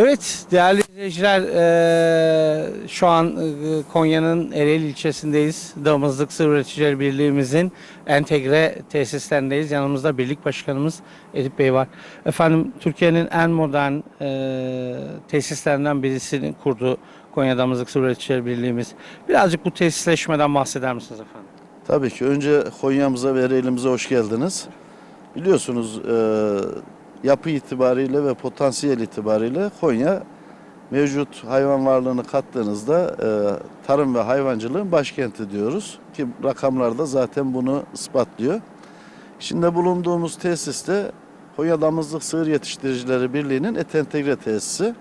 Evet değerli izleyiciler eee, şu an eee, Konya'nın Ereğli ilçesindeyiz. Damızlık Sığır Üreticileri Birliğimizin entegre tesislerindeyiz. Yanımızda birlik başkanımız Edip Bey var. Efendim Türkiye'nin en modern eee, tesislerinden birisini kurdu Konya Damızlık Sığır Üreticileri Birliğimiz. Birazcık bu tesisleşmeden bahseder misiniz efendim? Tabii ki. Önce Konya'mıza ve Ereğli'mize hoş geldiniz. Biliyorsunuz e, yapı itibariyle ve potansiyel itibariyle Konya mevcut hayvan varlığını kattığınızda e, tarım ve hayvancılığın başkenti diyoruz. Ki rakamlar da zaten bunu ispatlıyor. Şimdi bulunduğumuz tesiste Konya Damızlık Sığır Yetiştiricileri Birliği'nin et entegre tesisi.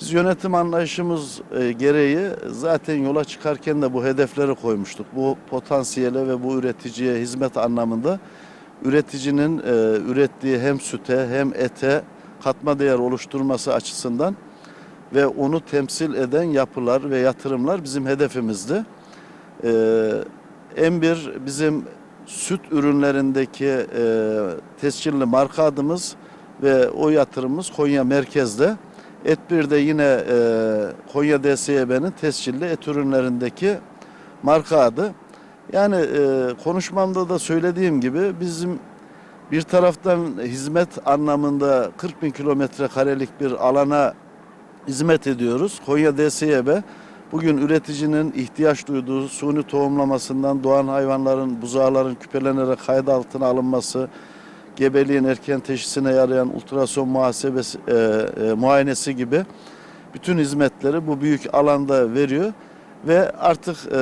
Biz yönetim anlayışımız e, gereği zaten yola çıkarken de bu hedefleri koymuştuk. Bu potansiyele ve bu üreticiye hizmet anlamında üreticinin e, ürettiği hem süte hem ete katma değer oluşturması açısından ve onu temsil eden yapılar ve yatırımlar bizim hedefimizdi. E, en bir bizim süt ürünlerindeki e, tescilli marka adımız ve o yatırımımız Konya merkezde. Et1'de yine e, Konya DSYB'nin tescilli et ürünlerindeki marka adı. Yani e, konuşmamda da söylediğim gibi bizim bir taraftan hizmet anlamında 40 bin kilometre karelik bir alana hizmet ediyoruz. Konya DSYB bugün üreticinin ihtiyaç duyduğu suni tohumlamasından doğan hayvanların, buzağların küpelenerek kayıt altına alınması, gebeliğin erken teşhisine yarayan ultrason muhasebesi, e, e, muayenesi gibi bütün hizmetleri bu büyük alanda veriyor ve artık e,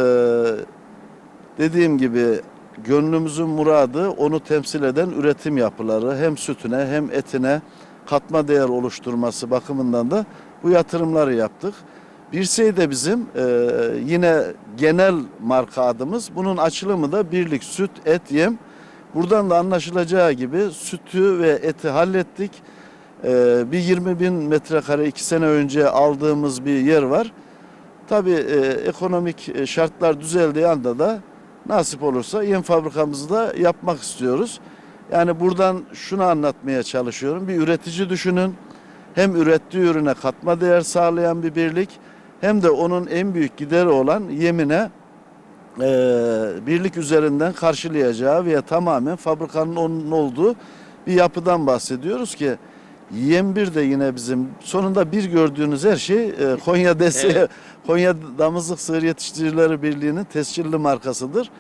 dediğim gibi gönlümüzün muradı onu temsil eden üretim yapıları hem sütüne hem etine katma değer oluşturması bakımından da bu yatırımları yaptık. Bir şey de bizim e, yine genel marka adımız. Bunun açılımı da birlik süt, et, yem. Buradan da anlaşılacağı gibi sütü ve eti hallettik. E, bir 20 bin metrekare iki sene önce aldığımız bir yer var. Tabii e, ekonomik e, şartlar düzeldiği anda da nasip olursa yem fabrikamızı da yapmak istiyoruz. Yani buradan şunu anlatmaya çalışıyorum. Bir üretici düşünün. Hem ürettiği ürüne katma değer sağlayan bir birlik hem de onun en büyük gideri olan yemine e, birlik üzerinden karşılayacağı veya tamamen fabrikanın onun olduğu bir yapıdan bahsediyoruz ki Yem bir de yine bizim sonunda bir gördüğünüz her şey e, Konya DSE, Evet. Konya Damızlık Sığır Yetiştiricileri Birliği'nin tescilli markasıdır.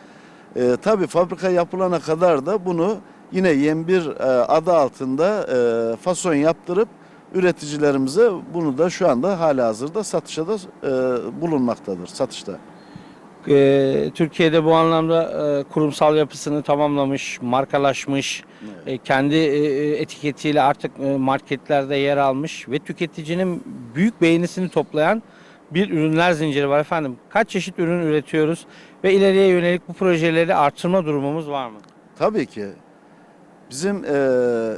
E, tabii fabrika yapılana kadar da bunu yine Yem bir e, adı altında e, fason yaptırıp üreticilerimize bunu da şu anda hala hazırda satışa da e, bulunmaktadır satışta. Eee, Türkiye'de bu anlamda eee, kurumsal yapısını tamamlamış, markalaşmış, e, kendi e, etiketiyle artık e, marketlerde yer almış ve tüketicinin büyük beğenisini toplayan bir ürünler zinciri var efendim. Kaç çeşit ürün üretiyoruz ve ileriye yönelik bu projeleri artırma durumumuz var mı? Tabii ki. Bizim eee,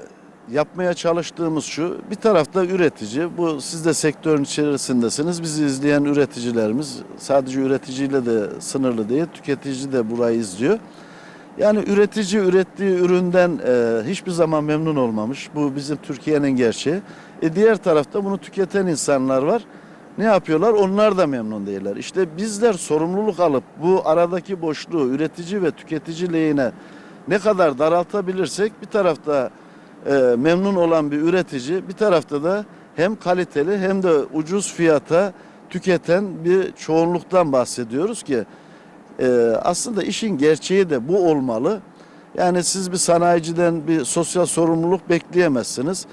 yapmaya çalıştığımız şu, bir tarafta üretici, bu siz de sektörün içerisindesiniz. Bizi izleyen üreticilerimiz sadece üreticiyle de sınırlı değil, tüketici de burayı izliyor. Yani üretici ürettiği üründen eee, hiçbir zaman memnun olmamış. Bu bizim Türkiye'nin gerçeği. E diğer tarafta bunu tüketen insanlar var. Ne yapıyorlar? Onlar da memnun değiller. İşte bizler sorumluluk alıp bu aradaki boşluğu üretici ve tüketici lehine ne kadar daraltabilirsek bir tarafta e, memnun olan bir üretici bir tarafta da hem kaliteli hem de ucuz fiyata tüketen bir çoğunluktan bahsediyoruz ki e, aslında işin gerçeği de bu olmalı. Yani siz bir sanayiciden bir sosyal sorumluluk bekleyemezsiniz.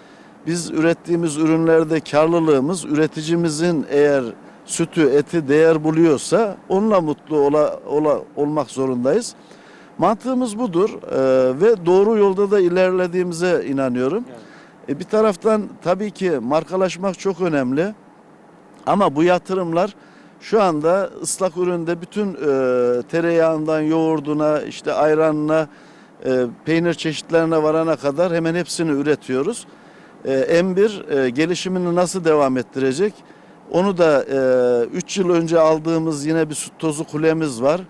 Biz ürettiğimiz ürünlerde karlılığımız üreticimizin eğer sütü, eti değer buluyorsa onunla mutlu ola, ola- olmak zorundayız. Mantığımız budur e, ve doğru yolda da ilerlediğimize inanıyorum. E, bir taraftan tabii ki markalaşmak çok önemli ama bu yatırımlar şu anda ıslak üründe bütün e, tereyağından yoğurduna, işte ayranına, e, peynir çeşitlerine varana kadar hemen hepsini üretiyoruz. E, M1 e, gelişimini nasıl devam ettirecek? Onu da 3 yıl önce aldığımız yine bir süt tozu kulemiz var.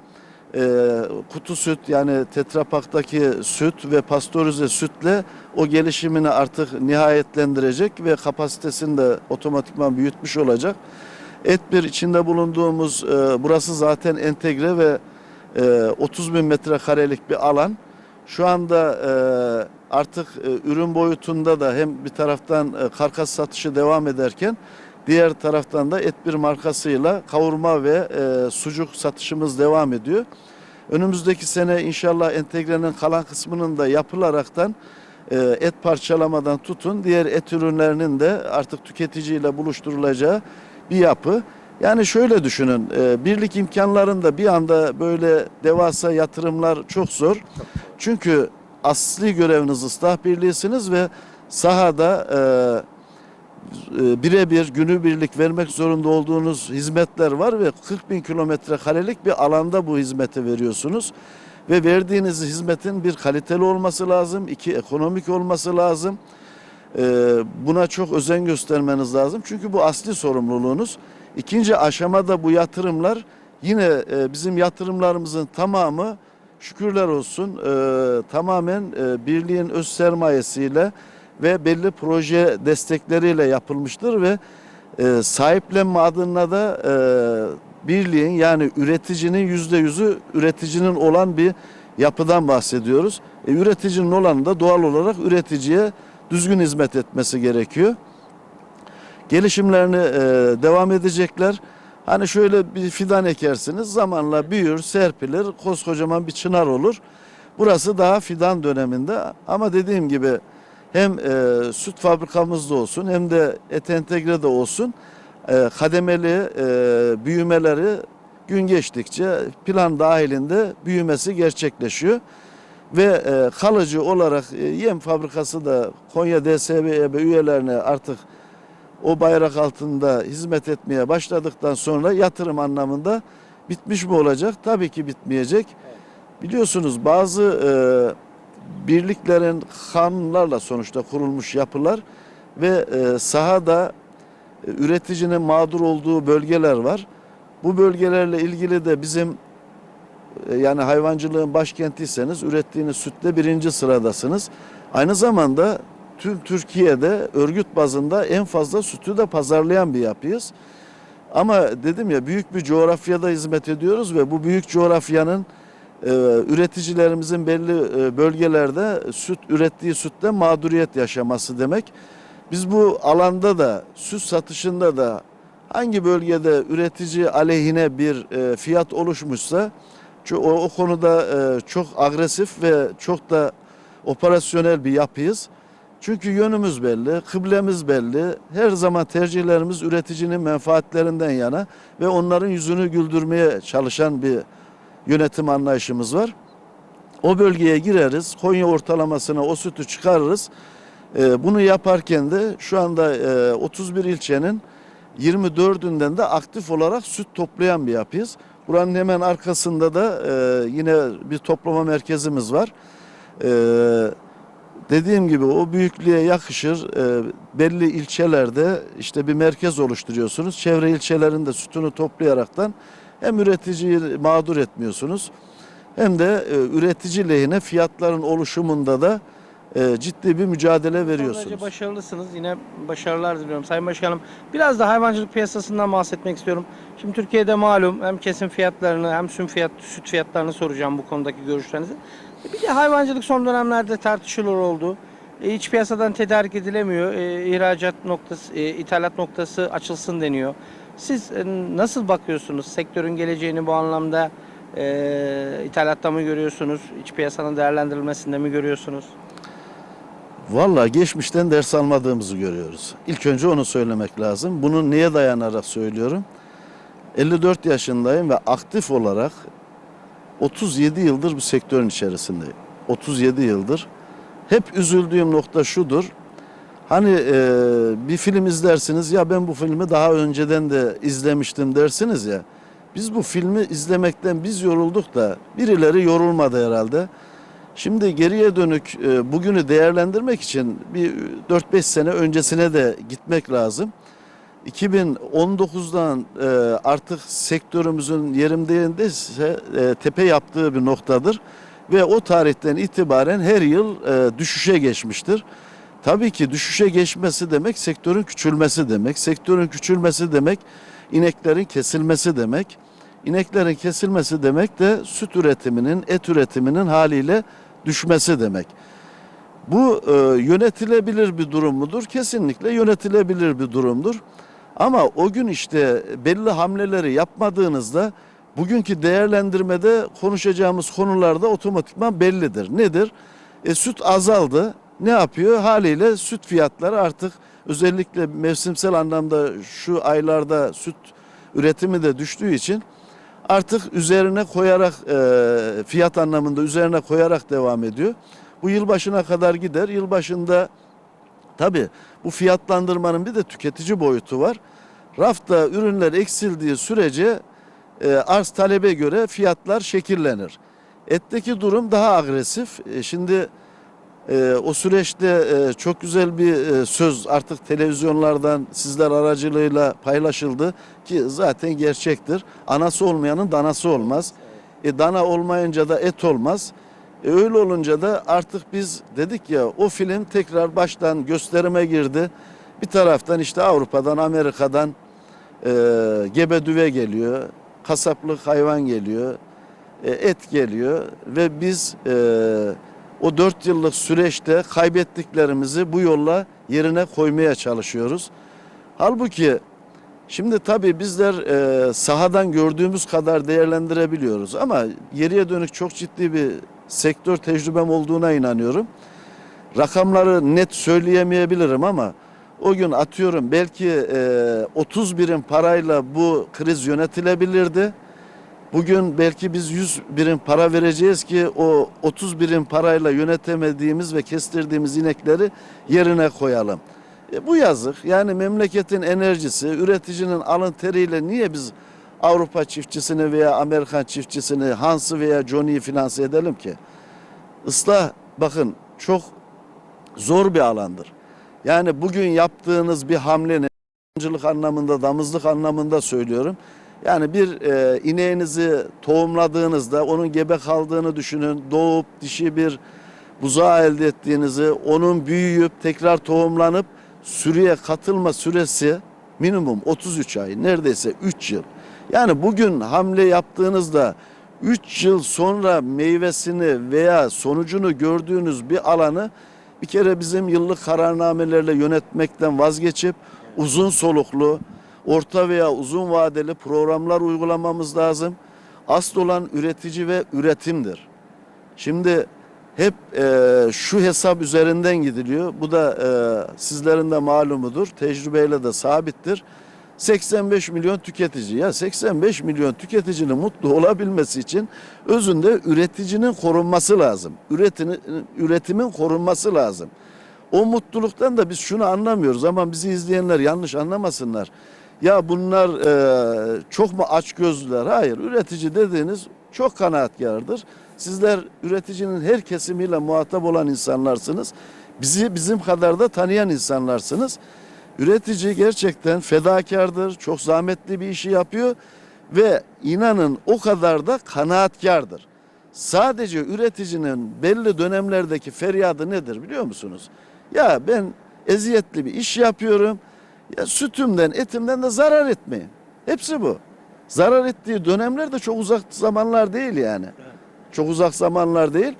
E, kutu süt yani tetrapaktaki süt ve pastörize sütle o gelişimini artık nihayetlendirecek ve kapasitesini de otomatikman büyütmüş olacak. Et bir içinde bulunduğumuz e, burası zaten entegre ve e, 30 bin metrekarelik bir alan. Şu anda e, artık e, ürün boyutunda da hem bir taraftan e, karkas satışı devam ederken diğer taraftan da et bir markasıyla kavurma ve e, sucuk satışımız devam ediyor. Önümüzdeki sene inşallah entegrenin kalan kısmının da yapılaraktan e, et parçalamadan tutun diğer et ürünlerinin de artık tüketiciyle buluşturulacağı bir yapı. Yani şöyle düşünün, e, birlik imkanlarında bir anda böyle devasa yatırımlar çok zor. Çünkü asli göreviniz ıslah birliğisiniz ve sahada e, e, birebir günübirlik vermek zorunda olduğunuz hizmetler var ve 40 bin kilometre karelik bir alanda bu hizmeti veriyorsunuz. Ve verdiğiniz hizmetin bir kaliteli olması lazım, iki ekonomik olması lazım. E, buna çok özen göstermeniz lazım. Çünkü bu asli sorumluluğunuz. İkinci aşamada bu yatırımlar yine e, bizim yatırımlarımızın tamamı şükürler olsun e, tamamen birliğin öz sermayesiyle ve belli proje destekleriyle yapılmıştır ve e, sahiplenme adına da e, birliğin yani üreticinin yüzde yüzü üreticinin olan bir yapıdan bahsediyoruz. E, üreticinin olanı da doğal olarak üreticiye düzgün hizmet etmesi gerekiyor. Gelişimlerini e, devam edecekler. Hani şöyle bir fidan ekersiniz zamanla büyür, serpilir, koskocaman bir çınar olur. Burası daha fidan döneminde ama dediğim gibi hem e, süt fabrikamızda olsun hem de et entegre de olsun e, kademeli e, büyümeleri gün geçtikçe plan dahilinde büyümesi gerçekleşiyor. Ve e, kalıcı olarak e, yem fabrikası da Konya DSBEB üyelerine artık o bayrak altında hizmet etmeye başladıktan sonra yatırım anlamında bitmiş mi olacak? Tabii ki bitmeyecek. Biliyorsunuz bazı e, birliklerin kanunlarla sonuçta kurulmuş yapılar ve e, sahada e, üreticinin mağdur olduğu bölgeler var. Bu bölgelerle ilgili de bizim e, yani hayvancılığın başkentiyseniz ürettiğiniz sütte birinci sıradasınız. Aynı zamanda tüm Türkiye'de örgüt bazında en fazla sütü de pazarlayan bir yapıyız. Ama dedim ya büyük bir coğrafyada hizmet ediyoruz ve bu büyük coğrafyanın e, üreticilerimizin belli e, bölgelerde süt ürettiği sütte mağduriyet yaşaması demek. Biz bu alanda da süt satışında da hangi bölgede üretici aleyhine bir e, fiyat oluşmuşsa o, o konuda e, çok agresif ve çok da operasyonel bir yapıyız. Çünkü yönümüz belli, kıblemiz belli. Her zaman tercihlerimiz üreticinin menfaatlerinden yana ve onların yüzünü güldürmeye çalışan bir yönetim anlayışımız var. O bölgeye gireriz, Konya ortalamasına o sütü çıkarırız. Ee, bunu yaparken de şu anda e, 31 ilçenin 24'ünden de aktif olarak süt toplayan bir yapıyız. Buranın hemen arkasında da e, yine bir toplama merkezimiz var. E, dediğim gibi o büyüklüğe yakışır. E, belli ilçelerde işte bir merkez oluşturuyorsunuz. Çevre ilçelerin de sütünü toplayaraktan hem üreticiyi mağdur etmiyorsunuz hem de e, üretici lehine fiyatların oluşumunda da e, ciddi bir mücadele veriyorsunuz. başarılısınız. Yine başarılar diliyorum Sayın Başkanım. Biraz da hayvancılık piyasasından bahsetmek istiyorum. Şimdi Türkiye'de malum hem kesim fiyatlarını hem süt, fiyat, süt fiyatlarını soracağım bu konudaki görüşlerinizi. Bir de hayvancılık son dönemlerde tartışılır oldu. E, iç piyasadan tedarik edilemiyor. E, ihracat noktası, e, ithalat noktası açılsın deniyor. Siz e, nasıl bakıyorsunuz? Sektörün geleceğini bu anlamda e, ithalatta mı görüyorsunuz? İç piyasanın değerlendirilmesinde mi görüyorsunuz? Valla geçmişten ders almadığımızı görüyoruz. İlk önce onu söylemek lazım. Bunu niye dayanarak söylüyorum? 54 yaşındayım ve aktif olarak 37 yıldır bu sektörün içerisindeyim. 37 yıldır. Hep üzüldüğüm nokta şudur. Hani e, bir film izlersiniz ya ben bu filmi daha önceden de izlemiştim dersiniz ya. Biz bu filmi izlemekten biz yorulduk da birileri yorulmadı herhalde. Şimdi geriye dönük e, bugünü değerlendirmek için bir 4-5 sene öncesine de gitmek lazım. 2019'dan e, artık sektörümüzün yerimdeyse e, tepe yaptığı bir noktadır ve o tarihten itibaren her yıl e, düşüşe geçmiştir. Tabii ki düşüşe geçmesi demek sektörün küçülmesi demek. Sektörün küçülmesi demek ineklerin kesilmesi demek. İneklerin kesilmesi demek de süt üretiminin, et üretiminin haliyle düşmesi demek. Bu e, yönetilebilir bir durum mudur? Kesinlikle yönetilebilir bir durumdur. Ama o gün işte belli hamleleri yapmadığınızda bugünkü değerlendirmede konuşacağımız konularda otomatikman bellidir. Nedir? E, süt azaldı. Ne yapıyor? Haliyle süt fiyatları artık özellikle mevsimsel anlamda şu aylarda süt üretimi de düştüğü için artık üzerine koyarak e, fiyat anlamında üzerine koyarak devam ediyor. Bu yılbaşına kadar gider. Yılbaşında tabi bu fiyatlandırmanın bir de tüketici boyutu var. Rafta ürünler eksildiği sürece e, arz talebe göre fiyatlar şekillenir. Etteki durum daha agresif. E, şimdi e, o süreçte e, çok güzel bir e, söz artık televizyonlardan sizler aracılığıyla paylaşıldı ki zaten gerçektir. Anası olmayanın danası olmaz. E, dana olmayınca da et olmaz. E, öyle olunca da artık biz dedik ya o film tekrar baştan gösterime girdi. Bir taraftan işte Avrupa'dan, Amerika'dan e, gebe düve geliyor, kasaplık hayvan geliyor, e, et geliyor ve biz e, o dört yıllık süreçte kaybettiklerimizi bu yolla yerine koymaya çalışıyoruz. Halbuki şimdi tabii bizler e, sahadan gördüğümüz kadar değerlendirebiliyoruz ama geriye dönük çok ciddi bir sektör tecrübem olduğuna inanıyorum. Rakamları net söyleyemeyebilirim ama o gün atıyorum belki e, 30 birim parayla bu kriz yönetilebilirdi. Bugün belki biz 100 birim para vereceğiz ki o 30 birim parayla yönetemediğimiz ve kestirdiğimiz inekleri yerine koyalım. E, bu yazık. Yani memleketin enerjisi, üreticinin alın teriyle niye biz Avrupa çiftçisini veya Amerikan çiftçisini, Hans'ı veya Johnny'yi finanse edelim ki? Islah bakın çok zor bir alandır. Yani bugün yaptığınız bir hamlenin anlamında, damızlık anlamında söylüyorum. Yani bir e, ineğinizi tohumladığınızda onun gebe kaldığını düşünün. Doğup dişi bir buzağı elde ettiğinizi, onun büyüyüp tekrar tohumlanıp sürüye katılma süresi minimum 33 ay, neredeyse 3 yıl. Yani bugün hamle yaptığınızda 3 yıl sonra meyvesini veya sonucunu gördüğünüz bir alanı bir kere bizim yıllık kararnamelerle yönetmekten vazgeçip uzun soluklu, orta veya uzun vadeli programlar uygulamamız lazım. Asıl olan üretici ve üretimdir. Şimdi hep e, şu hesap üzerinden gidiliyor. Bu da e, sizlerin de malumudur. Tecrübeyle de sabittir. 85 milyon tüketici. Ya 85 milyon tüketicinin mutlu olabilmesi için özünde üreticinin korunması lazım. Üretini, üretimin korunması lazım. O mutluluktan da biz şunu anlamıyoruz ama bizi izleyenler yanlış anlamasınlar. Ya bunlar e, çok mu aç gözlüler? Hayır. Üretici dediğiniz çok kanaatkardır. Sizler üreticinin her kesimiyle muhatap olan insanlarsınız. Bizi bizim kadar da tanıyan insanlarsınız. Üretici gerçekten fedakardır, çok zahmetli bir işi yapıyor ve inanın o kadar da kanaatkardır. Sadece üreticinin belli dönemlerdeki feryadı nedir biliyor musunuz? Ya ben eziyetli bir iş yapıyorum. Ya sütümden, etimden de zarar etmeyin. Hepsi bu. Zarar ettiği dönemler de çok uzak zamanlar değil yani. Çok uzak zamanlar değil.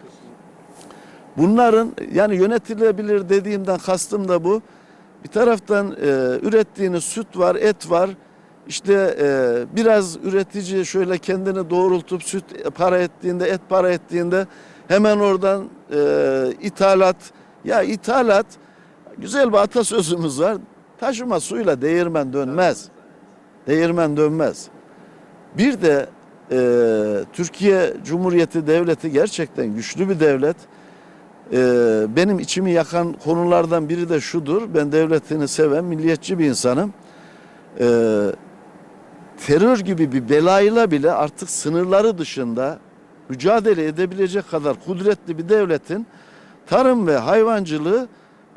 Bunların yani yönetilebilir dediğimden kastım da bu. Bir taraftan e, ürettiğiniz süt var, et var. İşte e, biraz üretici şöyle kendini doğrultup süt para ettiğinde, et para ettiğinde hemen oradan e, ithalat. Ya ithalat güzel bir atasözümüz var. Taşıma suyla değirmen dönmez. Değirmen dönmez. Bir de e, Türkiye Cumhuriyeti Devleti gerçekten güçlü bir devlet. E, benim içimi yakan konulardan biri de şudur. Ben devletini seven, milliyetçi bir insanım. E, terör gibi bir belayla bile artık sınırları dışında mücadele edebilecek kadar kudretli bir devletin tarım ve hayvancılığı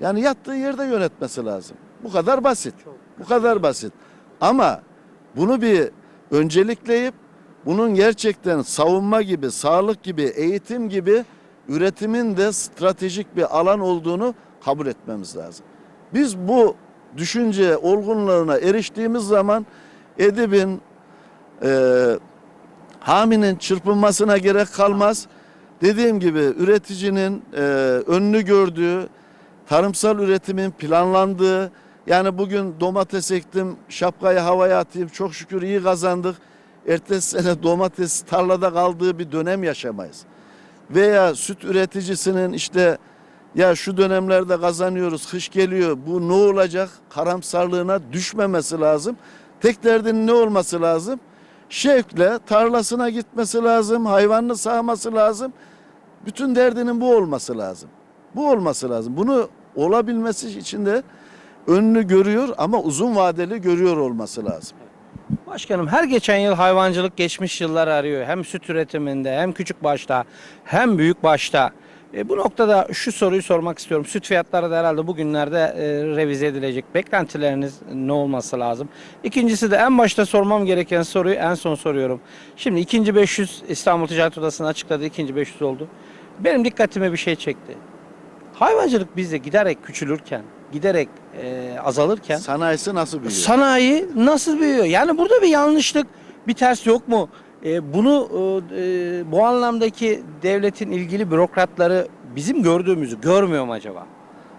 yani yattığı yerde yönetmesi lazım. Bu kadar basit. Bu kadar basit. Ama bunu bir öncelikleyip bunun gerçekten savunma gibi, sağlık gibi, eğitim gibi üretimin de stratejik bir alan olduğunu kabul etmemiz lazım. Biz bu düşünce olgunluğuna eriştiğimiz zaman edibin, e, haminin çırpınmasına gerek kalmaz. Dediğim gibi üreticinin e, önünü gördüğü, tarımsal üretimin planlandığı, yani bugün domates ektim, şapkayı havaya atayım, çok şükür iyi kazandık. Ertesi sene domates tarlada kaldığı bir dönem yaşamayız. Veya süt üreticisinin işte ya şu dönemlerde kazanıyoruz, kış geliyor, bu ne olacak? Karamsarlığına düşmemesi lazım. Tek derdinin ne olması lazım? Şevkle tarlasına gitmesi lazım, hayvanını sağması lazım. Bütün derdinin bu olması lazım. Bu olması lazım. Bunu olabilmesi için de önünü görüyor ama uzun vadeli görüyor olması lazım. Başkanım her geçen yıl hayvancılık geçmiş yıllar arıyor. Hem süt üretiminde hem küçük başta hem büyük başta. E, bu noktada şu soruyu sormak istiyorum. Süt fiyatları da herhalde bugünlerde e, revize edilecek. Beklentileriniz ne olması lazım? İkincisi de en başta sormam gereken soruyu en son soruyorum. Şimdi ikinci 500 İstanbul Ticaret Odası'nın açıkladığı ikinci 500 oldu. Benim dikkatime bir şey çekti. Hayvancılık bizde giderek küçülürken, giderek e, azalırken Sanayisi nasıl büyüyor? Sanayi nasıl büyüyor? Yani burada bir yanlışlık, bir ters yok mu? E, bunu e, e, bu anlamdaki devletin ilgili bürokratları bizim gördüğümüzü görmüyor mu acaba?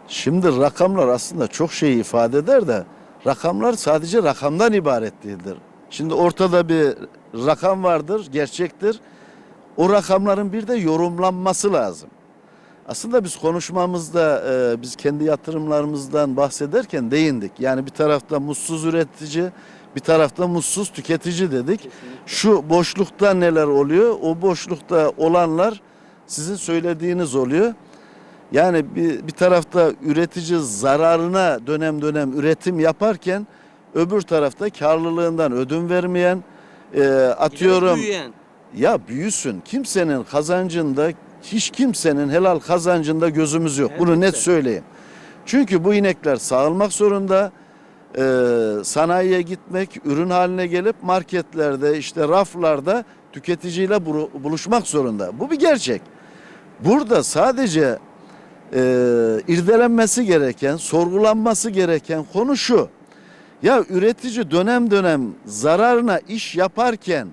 Şimdi rakamlar aslında çok şey ifade eder de rakamlar sadece rakamdan ibaret değildir. Şimdi ortada bir rakam vardır, gerçektir. O rakamların bir de yorumlanması lazım. Aslında biz konuşmamızda e, biz kendi yatırımlarımızdan bahsederken değindik. Yani bir tarafta mutsuz üretici, bir tarafta mutsuz tüketici dedik. Şu boşlukta neler oluyor? O boşlukta olanlar sizin söylediğiniz oluyor. Yani bir, bir tarafta üretici zararına dönem dönem üretim yaparken öbür tarafta karlılığından ödün vermeyen e, atıyorum Büyüyen. ya büyüsün kimsenin kazancında hiç kimsenin helal kazancında gözümüz yok. Bunu net söyleyeyim. Çünkü bu inekler sağılmak zorunda. e, sanayiye gitmek, ürün haline gelip marketlerde işte raflarda tüketiciyle buluşmak zorunda. Bu bir gerçek. Burada sadece e, irdelenmesi gereken, sorgulanması gereken konu şu. Ya üretici dönem dönem zararına iş yaparken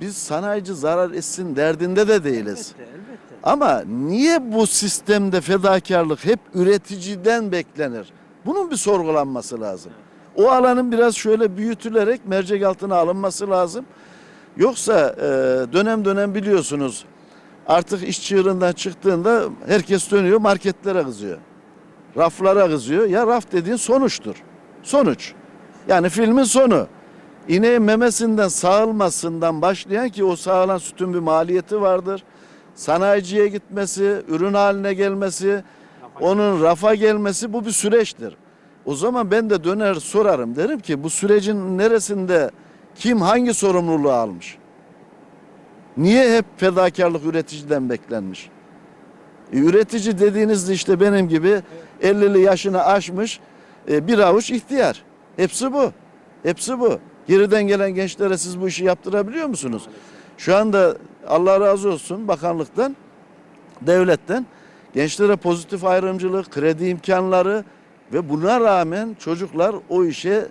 biz sanayici zarar etsin derdinde de değiliz. Elbette, elbette. Ama niye bu sistemde fedakarlık hep üreticiden beklenir? Bunun bir sorgulanması lazım. O alanın biraz şöyle büyütülerek mercek altına alınması lazım. Yoksa e, dönem dönem biliyorsunuz artık iş çığırından çıktığında herkes dönüyor marketlere kızıyor. Raflara kızıyor. Ya raf dediğin sonuçtur. Sonuç. Yani filmin sonu. İneğin memesinden sağılmasından başlayan ki o sağılan sütün bir maliyeti vardır. Sanayiciye gitmesi, ürün haline gelmesi, onun rafa gelmesi bu bir süreçtir. O zaman ben de döner sorarım derim ki bu sürecin neresinde kim hangi sorumluluğu almış? Niye hep fedakarlık üreticiden beklenmiş? E, üretici dediğinizde işte benim gibi 50'li yaşını aşmış e, bir avuç ihtiyar. Hepsi bu. Hepsi bu. Geriden gelen gençlere siz bu işi yaptırabiliyor musunuz? Şu anda Allah razı olsun bakanlıktan, devletten gençlere pozitif ayrımcılık, kredi imkanları ve buna rağmen çocuklar o işe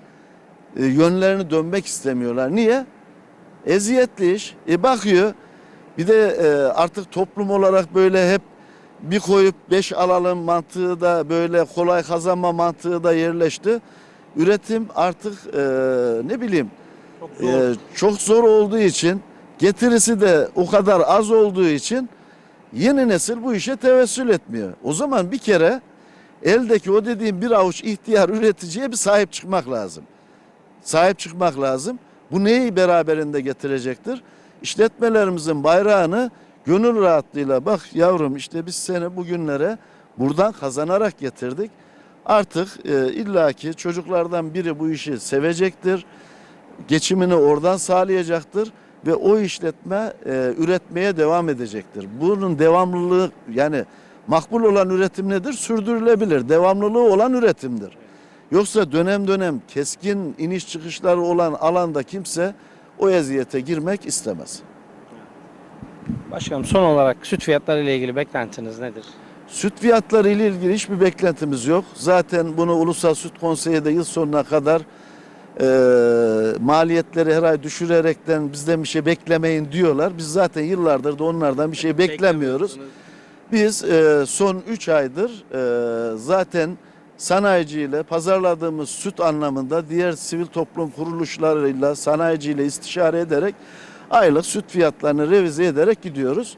e, yönlerini dönmek istemiyorlar. Niye? Eziyetli iş. E bakıyor. Bir de e, artık toplum olarak böyle hep bir koyup beş alalım mantığı da böyle kolay kazanma mantığı da yerleşti. Üretim artık e, ne bileyim Çok e, çok zor olduğu için getirisi de o kadar az olduğu için yeni nesil bu işe tevessül etmiyor. O zaman bir kere eldeki o dediğim bir avuç ihtiyar üreticiye bir sahip çıkmak lazım. Sahip çıkmak lazım. Bu neyi beraberinde getirecektir? İşletmelerimizin bayrağını gönül rahatlığıyla bak yavrum işte biz seni bugünlere buradan kazanarak getirdik. Artık e, illaki çocuklardan biri bu işi sevecektir. Geçimini oradan sağlayacaktır ve o işletme e, üretmeye devam edecektir. Bunun devamlılığı yani makbul olan üretim nedir? Sürdürülebilir. Devamlılığı olan üretimdir. Yoksa dönem dönem keskin iniş çıkışları olan alanda kimse o eziyete girmek istemez. Başkanım son olarak süt fiyatları ile ilgili beklentiniz nedir? Süt fiyatları ile ilgili hiçbir beklentimiz yok. Zaten bunu Ulusal Süt Konseyi de yıl sonuna kadar e, maliyetleri her ay düşürerekten bizden bir şey beklemeyin diyorlar. Biz zaten yıllardır da onlardan bir şey beklemiyoruz. Biz e, son 3 aydır e, zaten sanayiciyle pazarladığımız süt anlamında diğer sivil toplum kuruluşlarıyla sanayiciyle istişare ederek aylık süt fiyatlarını revize ederek gidiyoruz.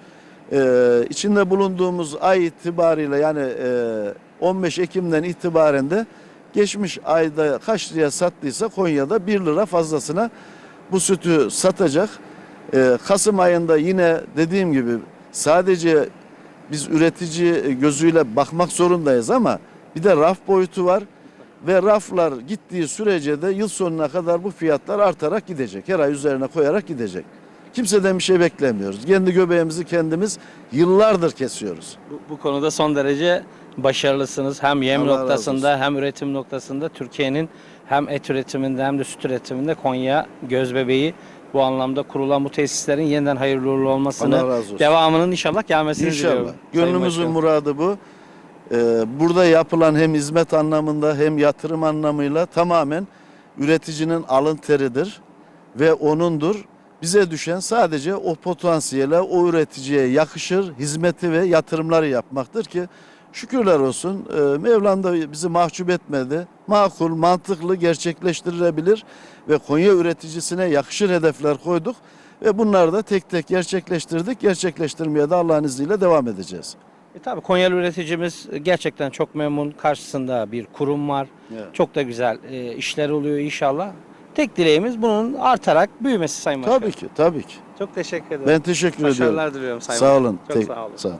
E, içinde bulunduğumuz ay itibariyle yani e, 15 Ekim'den itibaren de geçmiş ayda kaç liraya sattıysa Konya'da 1 lira fazlasına bu sütü satacak. E, Kasım ayında yine dediğim gibi sadece biz üretici gözüyle bakmak zorundayız ama bir de raf boyutu var ve raflar gittiği sürece de yıl sonuna kadar bu fiyatlar artarak gidecek. Her ay üzerine koyarak gidecek. Kimseden bir şey beklemiyoruz. Kendi göbeğimizi kendimiz yıllardır kesiyoruz. Bu, bu konuda son derece başarılısınız. Hem yem Allah noktasında hem üretim noktasında Türkiye'nin hem et üretiminde hem de süt üretiminde Konya gözbebeği bu anlamda kurulan bu tesislerin yeniden hayırlı uğurlu olmasını devamının inşallah gelmesini İnşallah. diliyorum. Gönlümüzün muradı bu. Ee, burada yapılan hem hizmet anlamında hem yatırım anlamıyla tamamen üreticinin alın teridir ve onundur. Bize düşen sadece o potansiyele, o üreticiye yakışır hizmeti ve yatırımları yapmaktır ki şükürler olsun e, Mevlam da bizi mahcup etmedi. Makul, mantıklı, gerçekleştirilebilir ve Konya üreticisine yakışır hedefler koyduk ve bunları da tek tek gerçekleştirdik. Gerçekleştirmeye de Allah'ın izniyle devam edeceğiz. E tabii Konyalı üreticimiz gerçekten çok memnun. Karşısında bir kurum var. Evet. Çok da güzel e, işler oluyor inşallah. Tek dileğimiz bunun artarak büyümesi Sayın Başkanım. Tabii ki, tabii ki. Çok teşekkür ederim. Ben teşekkür ediyorum. Başarılar diliyorum Sayın Sağ Başkanım. olun. Çok Tek- sağ olun. Sağ olun.